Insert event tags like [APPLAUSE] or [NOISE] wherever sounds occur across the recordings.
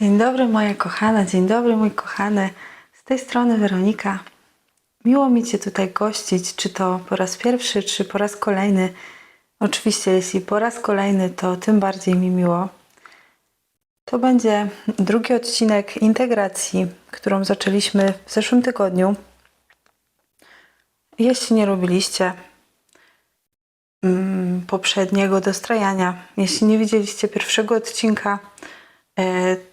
Dzień dobry moja kochana, dzień dobry mój kochany. Z tej strony Weronika. Miło mi Cię tutaj gościć, czy to po raz pierwszy, czy po raz kolejny. Oczywiście, jeśli po raz kolejny, to tym bardziej mi miło. To będzie drugi odcinek integracji, którą zaczęliśmy w zeszłym tygodniu. Jeśli nie robiliście mm, poprzedniego dostrajania, jeśli nie widzieliście pierwszego odcinka,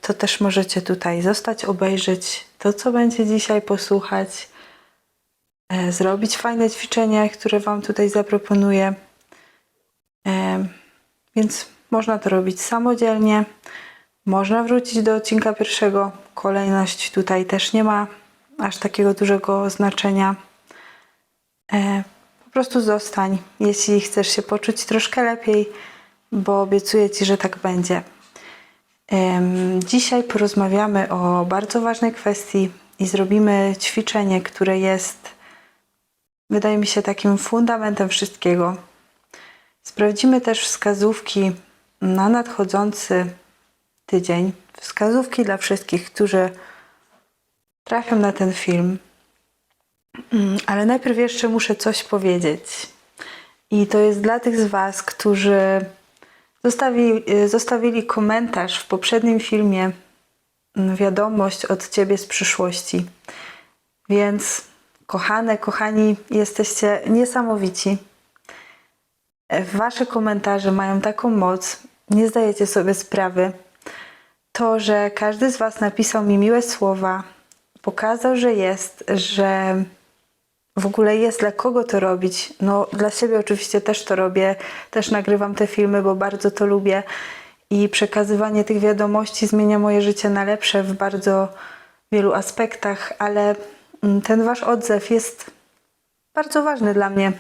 to też możecie tutaj zostać, obejrzeć to, co będzie dzisiaj, posłuchać, e, zrobić fajne ćwiczenia, które Wam tutaj zaproponuję. E, Więc można to robić samodzielnie. Można wrócić do odcinka pierwszego. Kolejność tutaj też nie ma aż takiego dużego znaczenia. E, po prostu zostań, jeśli chcesz się poczuć troszkę lepiej, bo obiecuję Ci, że tak będzie. Dzisiaj porozmawiamy o bardzo ważnej kwestii i zrobimy ćwiczenie, które jest, wydaje mi się, takim fundamentem wszystkiego. Sprawdzimy też wskazówki na nadchodzący tydzień. Wskazówki dla wszystkich, którzy trafią na ten film. Mm, Ale najpierw jeszcze muszę coś powiedzieć. I to jest dla tych z Was, którzy zostawi, y, zostawili komentarz w poprzednim filmie, mm, wiadomość od Ciebie z przyszłości. Więc, kochane, kochani, jesteście niesamowici. E, Wasze komentarze mają taką moc, nie zdajecie sobie sprawy. To, że każdy z Was napisał mi miłe słowa, pokazał, że jest, że w ogóle jest dla kogo to robić. No, dla siebie oczywiście też to robię, też nagrywam te filmy, bo bardzo to lubię. I przekazywanie tych wiadomości zmienia moje życie na lepsze w bardzo wielu aspektach, ale mm, ten Wasz odzew jest bardzo ważny dla mnie,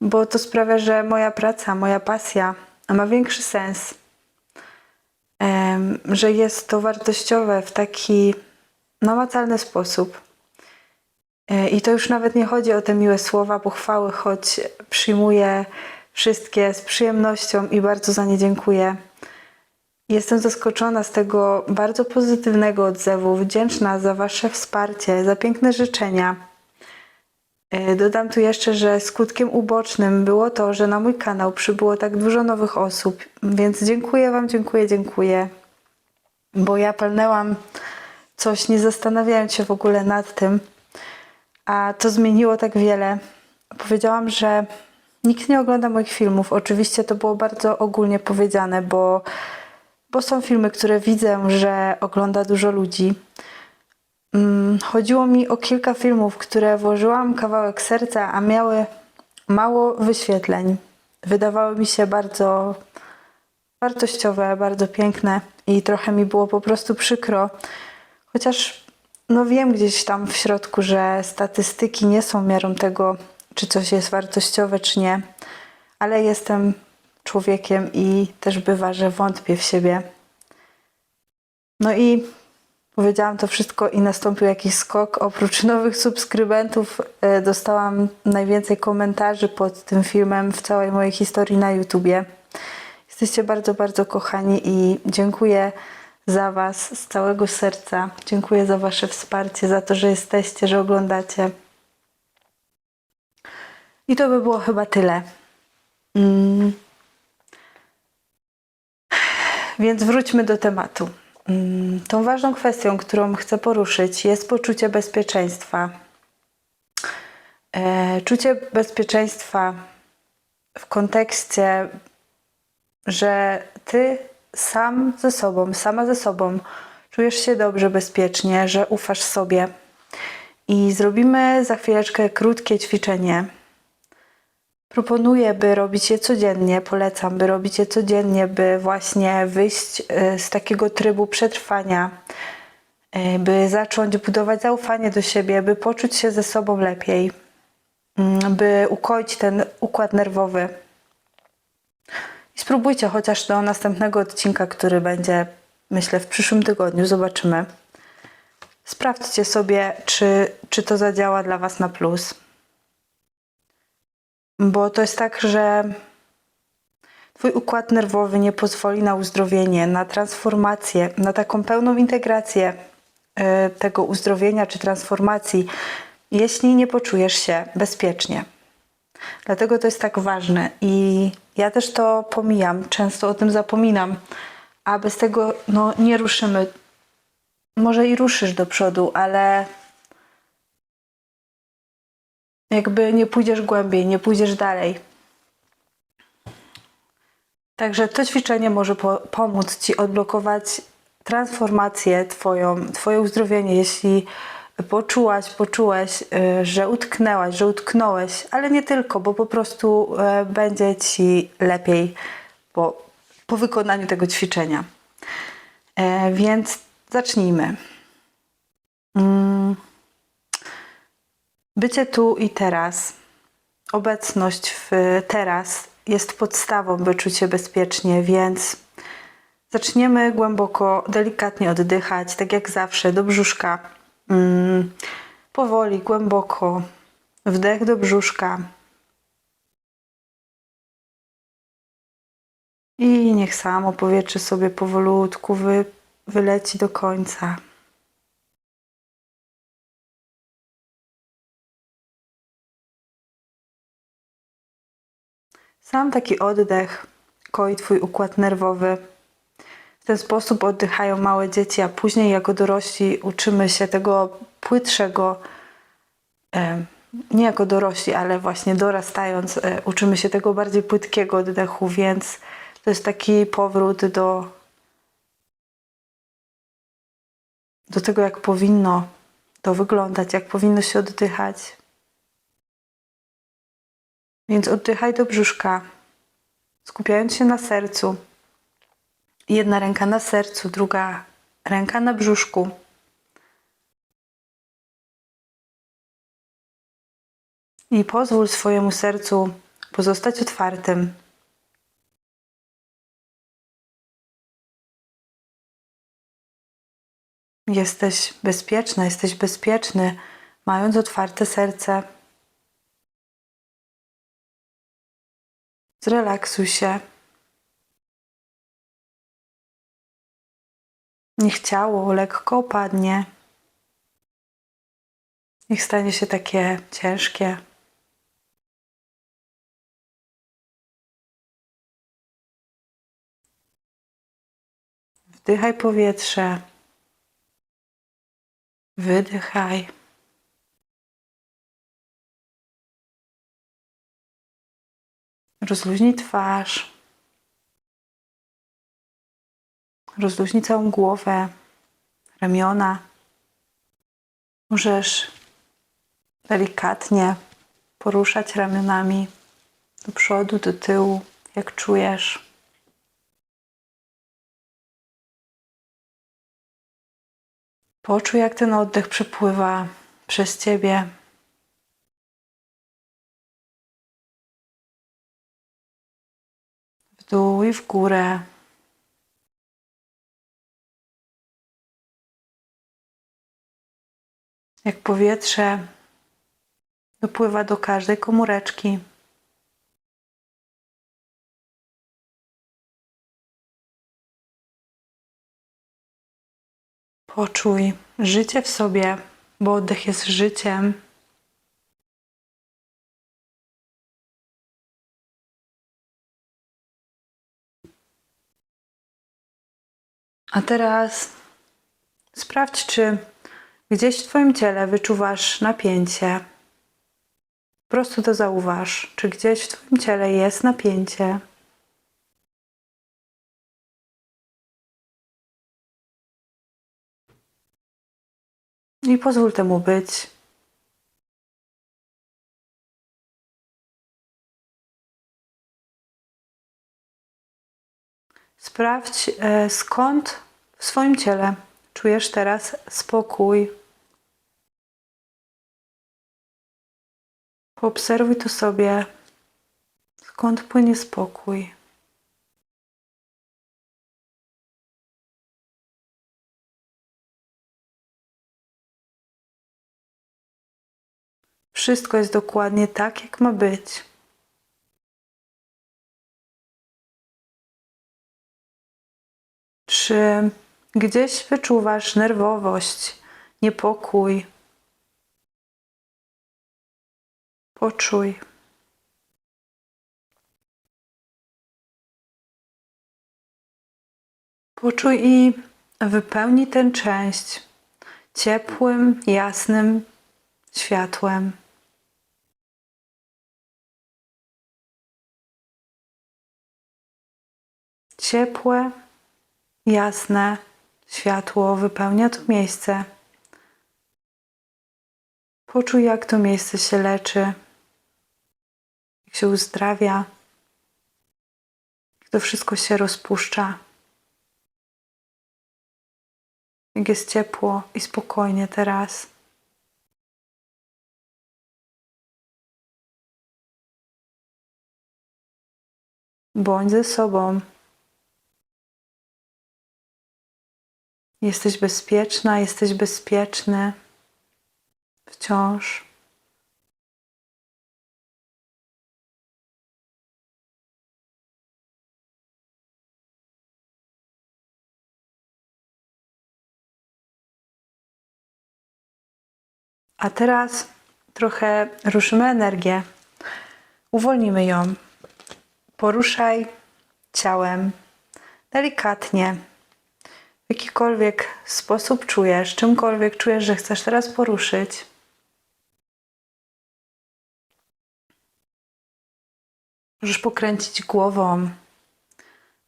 bo to sprawia, że moja praca, moja pasja ma większy sens, że jest to wartościowe w taki namacalny sposób. E, I to już nawet nie chodzi o te miłe słowa, pochwały, choć przyjmuję wszystkie z przyjemnością i bardzo za nie dziękuję. Jestem zaskoczona z tego bardzo pozytywnego odzewu, wdzięczna za Wasze wsparcie, za piękne życzenia. E, Dodam tu jeszcze, że skutkiem ubocznym było to, że na mój kanał przybyło tak dużo nowych osób, więc dziękuję Wam, dziękuję, dziękuję, bo ja palnęłam coś, nie zastanawiając się w ogóle nad tym, a to zmieniło tak wiele. Powiedziałam, że nikt nie ogląda moich filmów. Oczywiście to było bardzo ogólnie powiedziane, bo, bo są filmy, które widzę, że ogląda dużo ludzi. Mm, Chodziło mi o kilka filmów, które włożyłam kawałek serca, a miały mało wyświetleń. Wydawały mi się bardzo wartościowe, bardzo piękne i trochę mi było po prostu przykro. Chociaż no wiem gdzieś tam w środku, że statystyki nie są miarą tego, czy coś jest wartościowe, czy nie, ale jestem człowiekiem i też bywa, że wątpię w siebie. No i powiedziałam to wszystko i nastąpił jakiś skok. Oprócz nowych subskrybentów e, dostałam najwięcej komentarzy pod tym filmem w całej mojej historii na YouTubie. Jesteście bardzo, bardzo kochani i dziękuję za Was z całego serca. Dziękuję za Wasze wsparcie, za to, że jesteście, że oglądacie. I to by było chyba tyle. Mm. Więc wróćmy do tematu. Mm, Tą ważną kwestią, którą chcę poruszyć, jest poczucie bezpieczeństwa. E, Czucie bezpieczeństwa w kontekście, że ty sam ze sobą, sama ze sobą czujesz się dobrze, bezpiecznie, że ufasz sobie. I zrobimy za chwileczkę krótkie ćwiczenie. Proponuję, by robić je codziennie, polecam, by robić je codziennie, by właśnie wyjść e, z takiego trybu przetrwania, e, by zacząć budować zaufanie do siebie, by poczuć się ze sobą lepiej, mm, by ukoić ten układ nerwowy. I spróbujcie chociaż do następnego odcinka, który będzie, myślę, w przyszłym tygodniu. Zobaczymy. Sprawdźcie sobie, czy, czy to zadziała dla Was na plus. Bo to jest tak, że Twój układ nerwowy nie pozwoli na uzdrowienie, na transformację, na taką pełną integrację e, tego uzdrowienia czy transformacji, jeśli nie poczujesz się bezpiecznie. Dlatego to jest tak ważne i ja też to pomijam, często o tym zapominam, a bez tego no, nie ruszymy. Może i ruszysz do przodu, ale jakby nie pójdziesz głębiej, nie pójdziesz dalej. Także to ćwiczenie może po- pomóc Ci odblokować transformację Twoją, Twoje uzdrowienie, jeśli poczułaś, poczułeś, y, że utknęłaś, że utknąłeś, ale nie tylko, bo po prostu y, będzie Ci lepiej po, po wykonaniu tego ćwiczenia. E, Więc zacznijmy. Mm. Bycie tu i teraz, obecność w teraz jest podstawą, by czuć się bezpiecznie, więc zaczniemy głęboko, delikatnie oddychać, tak jak zawsze, do brzuszka. Mm, powoli, głęboko. Wdech do brzuszka. I niech samo powietrze sobie powolutku wy, wyleci do końca. Sam taki oddech koi Twój układ nerwowy. W ten sposób oddychają małe dzieci, a później jako dorośli uczymy się tego płytszego, e, nie jako dorośli, ale właśnie dorastając, e, uczymy się tego bardziej płytkiego oddechu, więc to jest taki powrót do, do tego, jak powinno to wyglądać, jak powinno się oddychać. Więc oddychaj do brzuszka, skupiając się na sercu. Jedna ręka na sercu, druga ręka na brzuszku. I pozwól swojemu sercu pozostać otwartym. Jesteś bezpieczna, jesteś bezpieczny, mając otwarte serce. Zrelaksuj się. Niech ciało lekko opadnie. Niech stanie się takie ciężkie. Wdychaj powietrze. Wydychaj. Rozluźnij twarz. Rozluźnij całą głowę, ramiona. Możesz delikatnie poruszać ramionami do przodu, do tyłu, jak czujesz. Poczuj, jak ten oddech przepływa przez ciebie. W dół i w górę. Jak powietrze dopływa do każdej komóreczki. Poczuj życie w sobie, bo oddech jest życiem. A teraz sprawdź, czy gdzieś w Twoim ciele wyczuwasz napięcie. Po prostu to zauważ, czy gdzieś w Twoim ciele jest napięcie. I pozwól temu być. Sprawdź, e, skąd w swoim ciele czujesz teraz spokój. Poobserwuj to sobie, skąd płynie spokój. Wszystko jest dokładnie tak, jak ma być. Czy gdzieś wyczuwasz nerwowość, niepokój? Poczuj. Poczuj i wypełnij tę część ciepłym, jasnym światłem. Ciepłe, jasne światło wypełnia to miejsce. Poczuj, jak to miejsce się leczy, jak się uzdrawia, jak to wszystko się rozpuszcza. Jak jest ciepło i spokojnie teraz. Bądź ze sobą. Jesteś bezpieczna, jesteś bezpieczny. Wciąż. A teraz trochę ruszymy energię. Uwolnimy ją. Poruszaj ciałem delikatnie. W jakikolwiek sposób czujesz, czymkolwiek czujesz, że chcesz teraz poruszyć. Możesz pokręcić głową,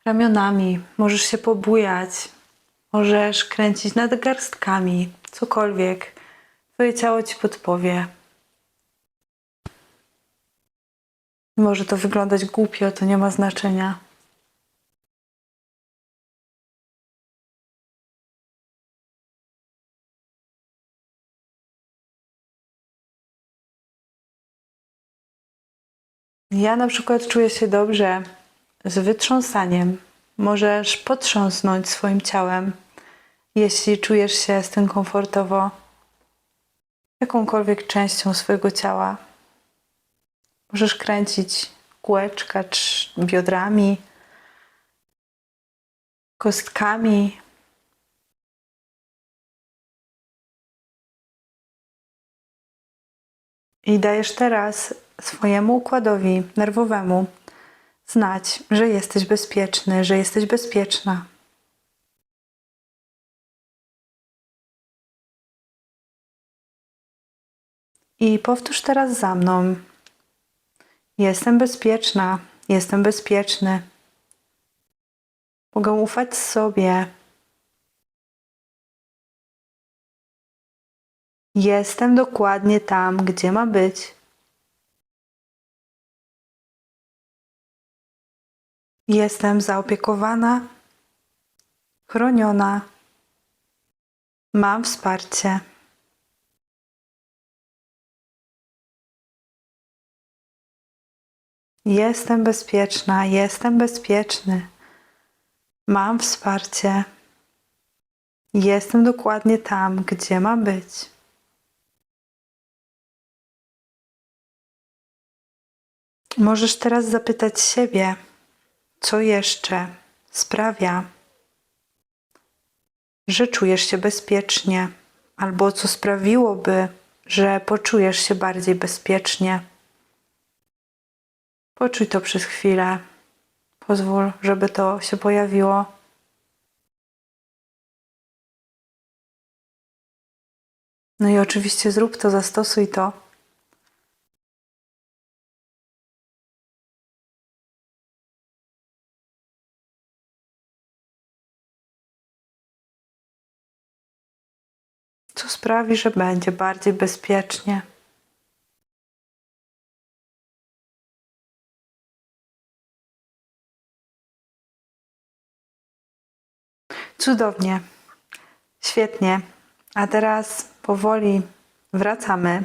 ramionami, możesz się pobujać, możesz kręcić nadgarstkami, cokolwiek. Twoje ciało ci podpowie. Może to wyglądać głupio, to nie ma znaczenia. Ja na przykład czuję się dobrze z wytrząsaniem. Możesz potrząsnąć swoim ciałem, jeśli czujesz się z tym komfortowo, jakąkolwiek częścią swojego ciała. Możesz kręcić kółeczka biodrami, kostkami. I dajesz teraz swojemu układowi nerwowemu znać, że jesteś bezpieczny, że jesteś bezpieczna. I powtórz teraz za mną. Jestem bezpieczna, jestem bezpieczny. Mogę ufać sobie. Jestem dokładnie tam, gdzie ma być. Jestem zaopiekowana, chroniona. Mam wsparcie. Jestem bezpieczna, jestem bezpieczny. Mam wsparcie. Jestem dokładnie tam, gdzie mam być. Możesz teraz zapytać siebie, co jeszcze sprawia, że czujesz się bezpiecznie, albo co sprawiłoby, że poczujesz się bardziej bezpiecznie. Poczuj to przez chwilę. Pozwól, żeby to się pojawiło. No i oczywiście zrób to, zastosuj to. Sprawi, że będzie bardziej bezpiecznie. Cudownie. Świetnie. A teraz powoli wracamy.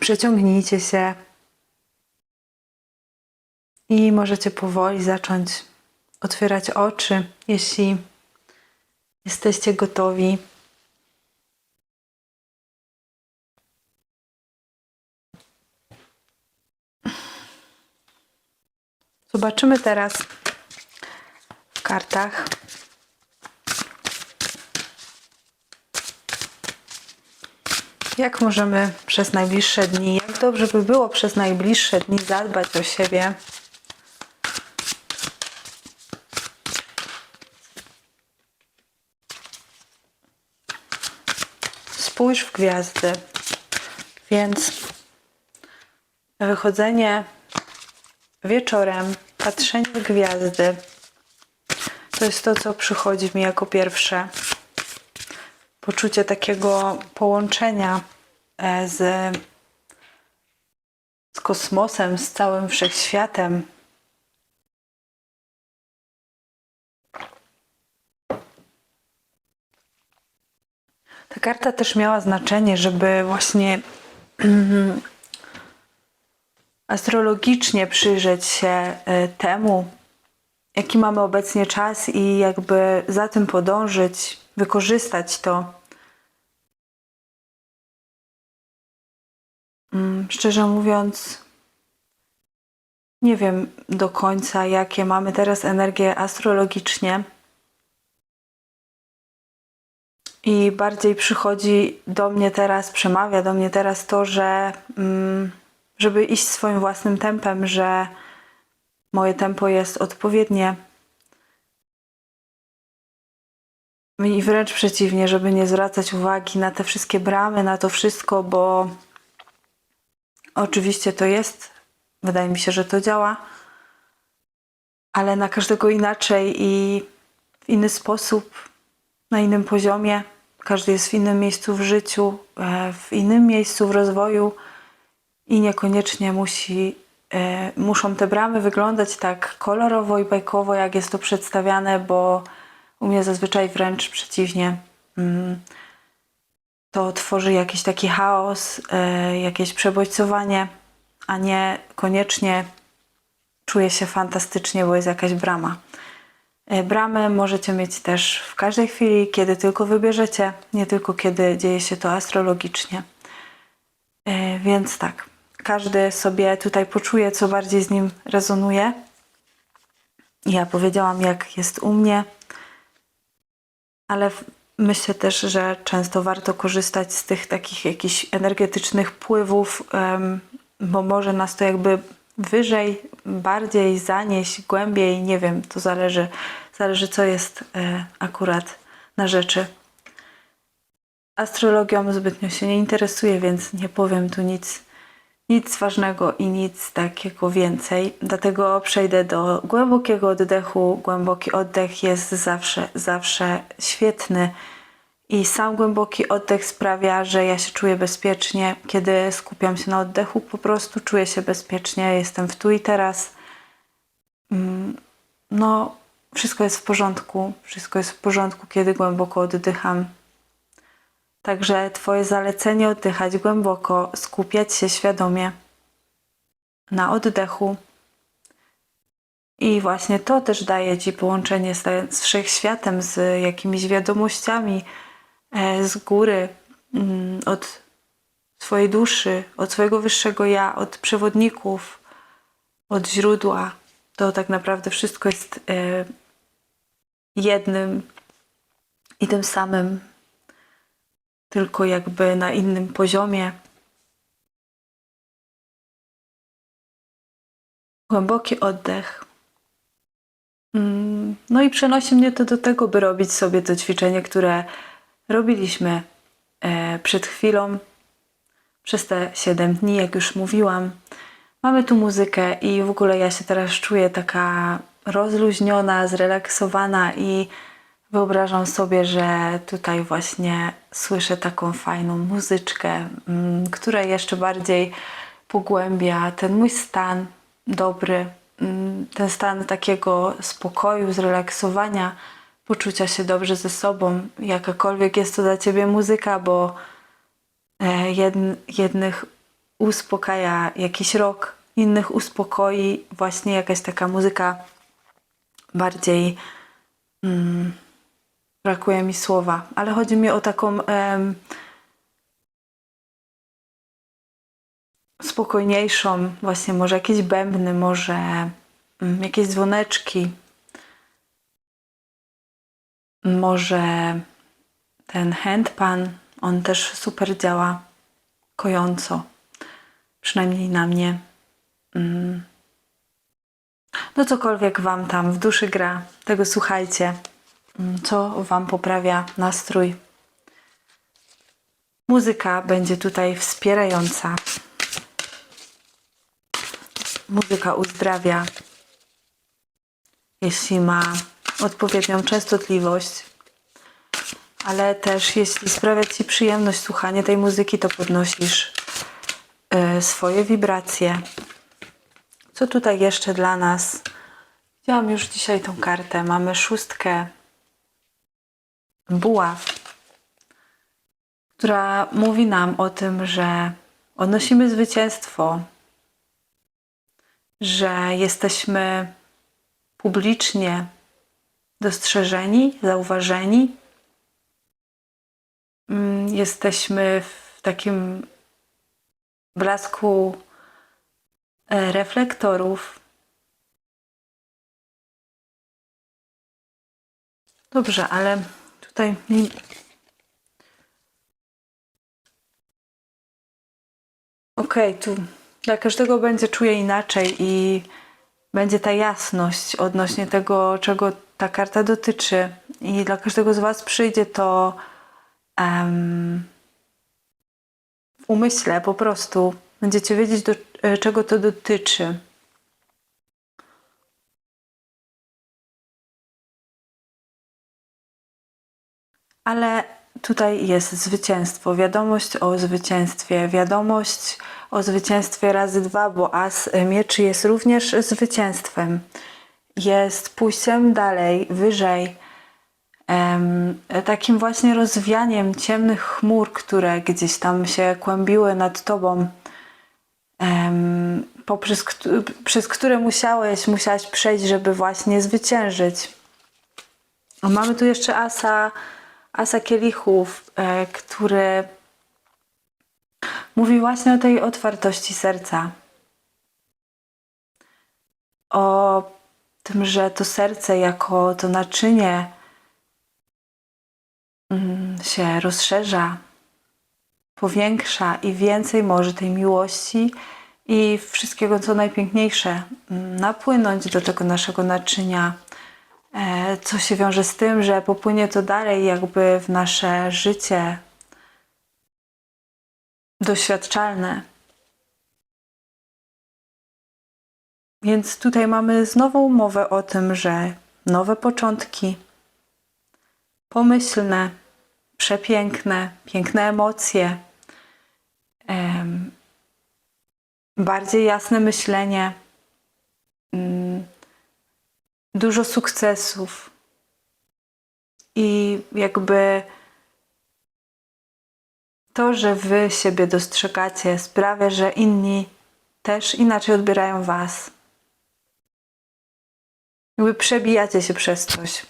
Przeciągnijcie się i możecie powoli zacząć otwierać oczy, jeśli jesteście gotowi. Zobaczymy teraz w kartach, jak możemy przez najbliższe dni, jak dobrze by było przez najbliższe dni zadbać o siebie. Spójrz w gwiazdy. Więc wychodzenie wieczorem patrzenie w gwiazdy to jest to, co przychodzi mi jako pierwsze. Poczucie takiego połączenia e, z, z kosmosem, z całym wszechświatem. Ta karta też miała znaczenie, żeby właśnie [CLEARS THROAT] astrologicznie przyjrzeć się e, temu, jaki mamy obecnie czas i jakby za tym podążyć, wykorzystać to. Mm, Szczerze mówiąc, nie wiem do końca, jakie mamy teraz energie astrologicznie. I bardziej przychodzi do mnie teraz, przemawia do mnie teraz to, że mm, żeby iść swoim własnym tempem, że moje tempo jest odpowiednie. I wręcz przeciwnie, żeby nie zwracać uwagi na te wszystkie bramy, na to wszystko, bo oczywiście to jest, wydaje mi się, że to działa, ale na każdego inaczej i w inny sposób, na innym poziomie. Każdy jest w innym miejscu w życiu, e, w innym miejscu w rozwoju i niekoniecznie musi, e, muszą te bramy wyglądać tak kolorowo i bajkowo, jak jest to przedstawiane, bo u mnie zazwyczaj wręcz przeciwnie. Mm, To tworzy jakiś taki chaos, e, jakieś przebodźcowanie, a nie koniecznie czuję się fantastycznie, bo jest jakaś brama. E, Bramę możecie mieć też w każdej chwili, kiedy tylko wybierzecie, nie tylko kiedy dzieje się to astrologicznie. Więc tak, każdy sobie tutaj poczuje, co bardziej z nim rezonuje. Ja powiedziałam, jak jest u mnie, ale myślę też, że często warto korzystać z tych takich jakichś energetycznych pływów, bo może nas to jakby wyżej, bardziej zanieść, głębiej, nie wiem, to zależy, zależy co jest e, akurat na rzeczy. Astrologią zbytnio się nie interesuję, więc nie powiem tu nic, nic ważnego i nic takiego więcej. Dlatego przejdę do głębokiego oddechu. Głęboki oddech jest zawsze, zawsze świetny. I sam głęboki oddech sprawia, że ja się czuję bezpiecznie. Kiedy skupiam się na oddechu, po prostu czuję się bezpiecznie. Jestem w tu i teraz. Mm, No, wszystko jest w porządku. Wszystko jest w porządku, kiedy głęboko oddycham. Także Twoje zalecenie oddychać głęboko, skupiać się świadomie na oddechu. I właśnie to też daje Ci połączenie z, wszechświatem, z jakimiś wiadomościami e, z góry, mm, od swojej duszy, od swojego wyższego ja, od przewodników, od źródła. To tak naprawdę wszystko jest e, jednym i tym samym tylko jakby na innym poziomie. Głęboki oddech. Mm, No i przenosi mnie to do tego, by robić sobie to ćwiczenie, które robiliśmy e, przed chwilą, przez te 7 dni, jak już mówiłam. Mamy tu muzykę i w ogóle ja się teraz czuję taka rozluźniona, zrelaksowana i Wyobrażam sobie, że tutaj właśnie słyszę taką fajną muzyczkę, mm, która jeszcze bardziej pogłębia ten mój stan dobry, mm, ten stan takiego spokoju, zrelaksowania, poczucia się dobrze ze sobą, jakakolwiek jest to dla ciebie muzyka, bo e, jedn, jednych uspokaja jakiś rok, innych uspokoi właśnie jakaś taka muzyka bardziej brakuje mi słowa, ale chodzi mi o taką em, spokojniejszą, właśnie może jakieś bębny, może mm, jakieś dzwoneczki, może ten handpan, on też super działa. kojąco. Przynajmniej na mnie. Mm. No cokolwiek Wam tam w duszy gra, tego słuchajcie. Co Wam poprawia nastrój. Muzyka będzie tutaj wspierająca. Muzyka uzdrawia, jeśli ma odpowiednią częstotliwość, ale też jeśli sprawia Ci przyjemność słuchanie tej muzyki, to podnosisz y, swoje wibracje. Co tutaj jeszcze dla nas? Widziałam już dzisiaj tą kartę. Mamy szóstkę buław, która mówi nam o tym, że odnosimy zwycięstwo, że jesteśmy publicznie dostrzeżeni, zauważeni. Mm, Jesteśmy w takim blasku e, reflektorów. Dobrze, ale tutaj Okej, tu dla każdego będzie czuje inaczej i będzie ta jasność odnośnie tego, czego ta karta dotyczy. I dla każdego z Was przyjdzie to em, w umyśle po prostu. Będziecie wiedzieć, do e, czego to dotyczy. Ale tutaj jest zwycięstwo, wiadomość o zwycięstwie, wiadomość o zwycięstwie razy dwa, bo as mieczy jest również zwycięstwem. Jest pójściem dalej, wyżej, takim właśnie rozwianiem ciemnych chmur, które gdzieś tam się kłębiły nad tobą, poprzez przez które musiałeś, musiałaś przejść, żeby właśnie zwyciężyć. Mamy tu jeszcze asa, asa kielichów, e, który mówi właśnie o tej otwartości serca. O tym, że to serce jako to naczynie mm, się rozszerza, powiększa i więcej może tej miłości i wszystkiego, co najpiękniejsze, mm, napłynąć do tego naszego naczynia, co się wiąże z tym, że popłynie to dalej jakby w nasze życie doświadczalne. Więc tutaj mamy znowu mowę o tym, że nowe początki, pomyślne, przepiękne, piękne emocje, em, bardziej jasne myślenie, dużo sukcesów i jakby to, że wy siebie dostrzegacie, sprawia, że inni też inaczej odbierają was. Jakby przebijacie się przez coś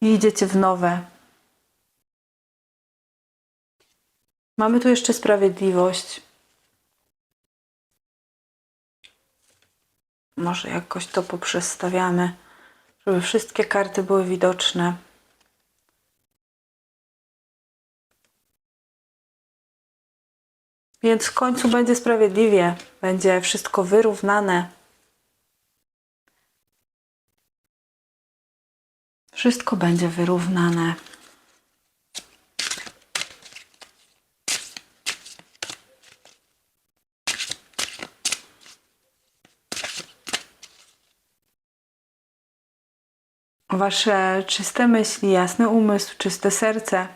i idziecie w nowe. Mamy tu jeszcze sprawiedliwość. Może jakoś to poprzestawiamy, żeby wszystkie karty były widoczne. Więc w końcu będzie sprawiedliwie, będzie wszystko wyrównane. Wszystko będzie wyrównane. Wasze czyste myśli, jasny umysł, czyste serce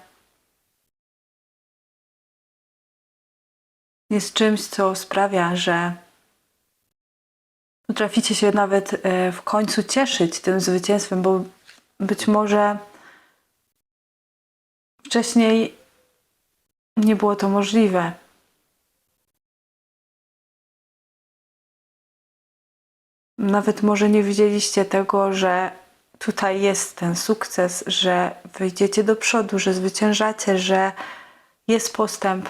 jest czymś, co sprawia, że potraficie się nawet e, w końcu cieszyć tym zwycięstwem, bo być może wcześniej nie było to możliwe. Nawet może nie widzieliście tego, że tutaj jest ten sukces, że wyjdziecie do przodu, że zwyciężacie, że jest postęp.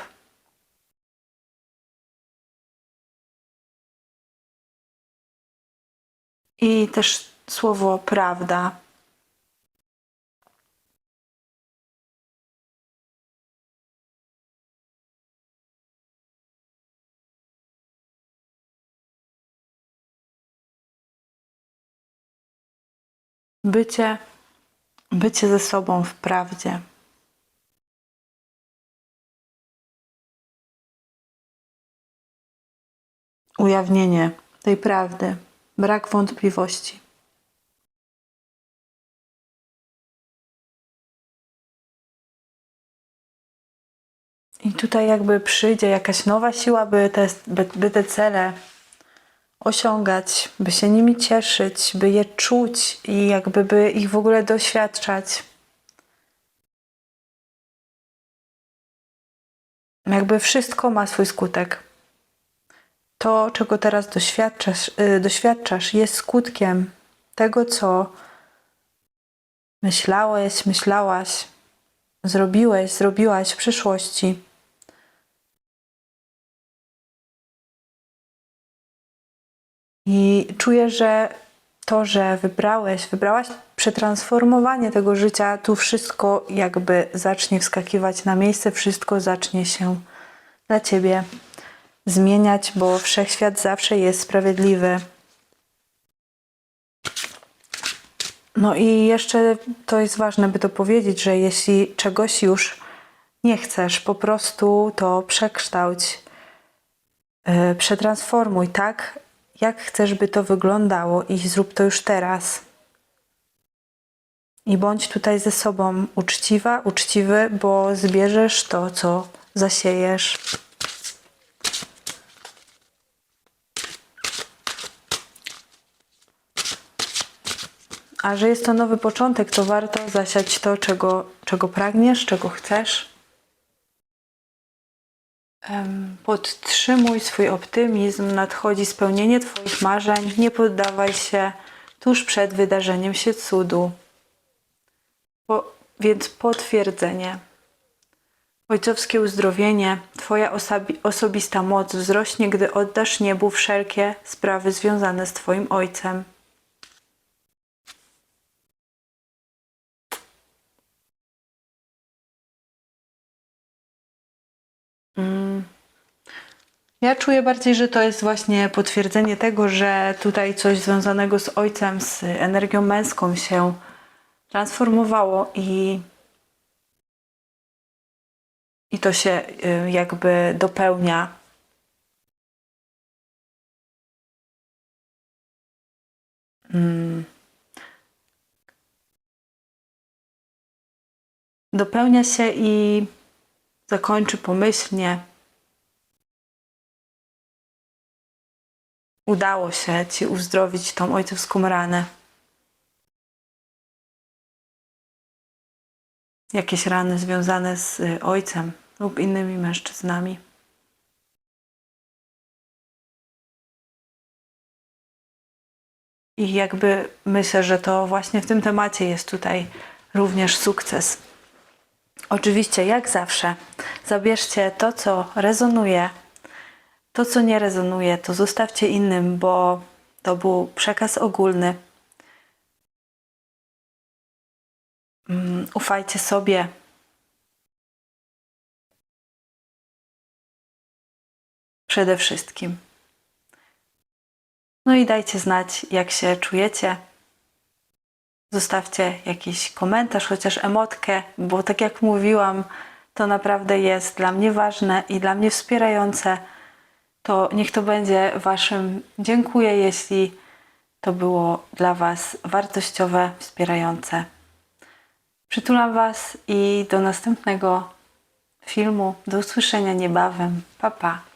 I też słowo prawda. Bycie, bycie ze sobą w prawdzie. Ujawnienie tej prawdy, brak wątpliwości. I tutaj jakby przyjdzie jakaś nowa siła, by te, by, by te cele osiągać, by się nimi cieszyć, by je czuć i jakby by ich w ogóle doświadczać. Jakby wszystko ma swój skutek. To, czego teraz doświadczasz, y, doświadczasz jest skutkiem tego, co myślałeś, myślałaś, zrobiłeś, zrobiłaś w przyszłości. I czuję, że to, że wybrałeś, wybrałaś przetransformowanie tego życia, tu wszystko jakby zacznie wskakiwać na miejsce, wszystko zacznie się dla ciebie zmieniać, bo wszechświat zawsze jest sprawiedliwy. No i jeszcze to jest ważne, by to powiedzieć, że jeśli czegoś już nie chcesz, po prostu to przekształć, yy, przetransformuj tak, jak chcesz, by to wyglądało i zrób to już teraz. I bądź tutaj ze sobą uczciwa, uczciwy, bo zbierzesz to, co zasiejesz. A że jest to nowy początek, to warto zasiać to, czego, czego pragniesz, czego chcesz. Podtrzymuj swój optymizm, nadchodzi spełnienie Twoich marzeń, nie poddawaj się tuż przed wydarzeniem się cudu. Po, więc potwierdzenie. Ojcowskie uzdrowienie, Twoja osabi- osobista moc wzrośnie, gdy oddasz niebu wszelkie sprawy związane z Twoim Ojcem. Ja czuję bardziej, że to jest właśnie potwierdzenie tego, że tutaj coś związanego z ojcem, z energią męską się transformowało i, i to się y, jakby dopełnia. Mm. Dopełnia się i zakończy pomyślnie. Udało się Ci uzdrowić tą ojcowską ranę. Jakieś rany związane z y, ojcem lub innymi mężczyznami. I jakby myślę, że to właśnie w tym temacie jest tutaj również sukces. Oczywiście, jak zawsze, zabierzcie to, co rezonuje to, co nie rezonuje, to zostawcie innym, bo to był przekaz ogólny. Mm, Ufajcie sobie. Przede wszystkim. No i dajcie znać, jak się czujecie. Zostawcie jakiś komentarz, chociaż emotkę, bo tak jak mówiłam, to naprawdę jest dla mnie ważne i dla mnie wspierające to niech to będzie Waszym dziękuję, jeśli to było dla Was wartościowe, wspierające. Przytulam Was i do następnego filmu. Do usłyszenia niebawem. Pa, pa.